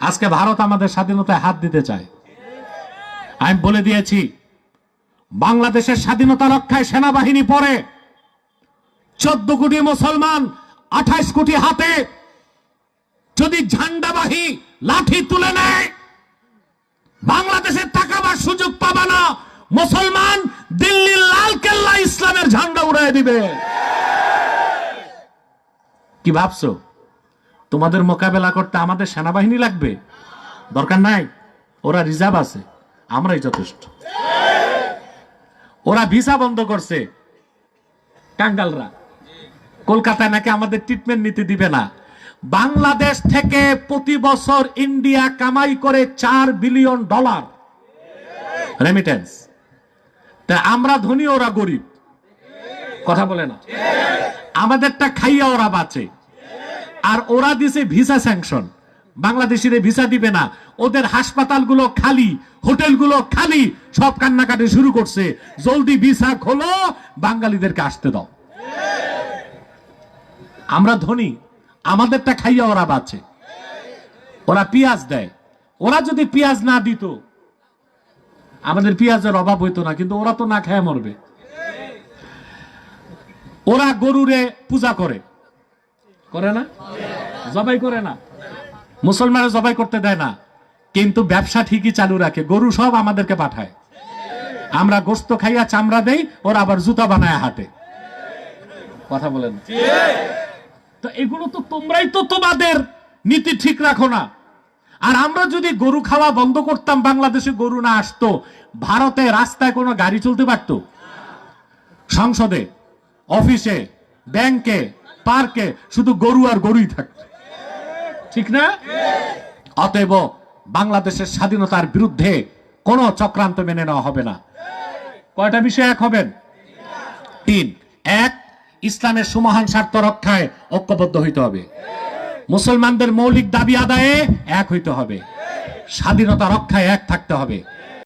আজকে ভারত আমাদের স্বাধীনতায় হাত দিতে চায়। আমি বলে দিয়েছি, বাংলাদেশের স্বাধীনতা রক্ষায় সেনাবাহিনী পরে চোদ্দ কোটি মুসলমান আঠাইশ কোটি হাতে যদি ঝান্ডাবাহী লাঠি তুলে নেয়, বাংলাদেশের তাকাবার সুযোগ পাবা না, মুসলমান দিল্লির লাল কেল্লা ইসলামের ঝান্ডা উড়াই দিবে। কি ভাবছ? তোমাদের মোকাবেলা করতে আমাদের সেনাবাহিনী লাগবে? দরকার নাই, ওরা রিজার্ভ আছে, আমরাই যথেষ্ট। ওরা ভিসা বন্ধ করছে, কাঙ্গালরা। কলকাতায় নাকি আমাদের ট্রিটমেন্ট নিতে দিবে না। বাংলাদেশ থেকে প্রতি বছর ইন্ডিয়া কামাই করে চার বিলিয়ন ডলার রেমিটেন্স তা আমরা ধনী, ওরা গরিব। কথা বলে না। আমাদেরটা খাইয়া ওরা বাঁচে। আর ওরা দিছে ভিসা স্যাংশন। বাংলাদেশিরে ভিসা দিবে না। ওদের হাসপাতালগুলো খালি, হোটেলগুলো খালি, সব কান্নাকাটি শুরু করছে। জলদি ভিসা খোলো, বাঙালিদেরকে আসতে দাও। আমরা ধনী, আমাদেরটা খাইয়া ওরা বাঁচে। ওরা পেঁয়াজ দেয়। ওরা যদি পেঁয়াজ না দিত, আমাদের পেঁয়াজের অভাব হইতো না, কিন্তু ওরা তো না খেয়ে মরবে। ওরা গরুরে পূজা করে। করে না? জবাই করে না। মুসলমানের জবাই করতে দেয় না। কিন্তু ব্যবসা ঠিকই চালু রাখে। গরু সব আমাদেরকে পাঠায়। আমরা গোস্ত খাইয়া চামড়া দেই, ওর আবার জুতা বানায় হাতে কথা বলেন তো এগুলো তো তোমরাই তো তোমাদের নীতি ঠিক রাখো না। আর আমরা যদি গরু খাওয়া বন্ধ করতাম, বাংলাদেশে গরু না আসতো, ভারতে রাস্তায় কোনো গাড়ি চলতে পারতো? সংসদে, অফিসে, ব্যাংকে পার্কে শুধু গরু আর গরুই থাকতো ঠিক না? অতএব বাংলাদেশের স্বাধীনতার বিরুদ্ধে কোনো চক্রান্ত মেনে নেওয়া হবে না। কয়টা বিষয় এক হবেন? তিন। এক, ইসলামের সুমহান স্বার্থ রক্ষায় ঐক্যবদ্ধ হইতে হবে। মুসলমানদের মৌলিক দাবি আদায়ে এক হইতে হবে। স্বাধীনতা রক্ষায় এক থাকতে হবে।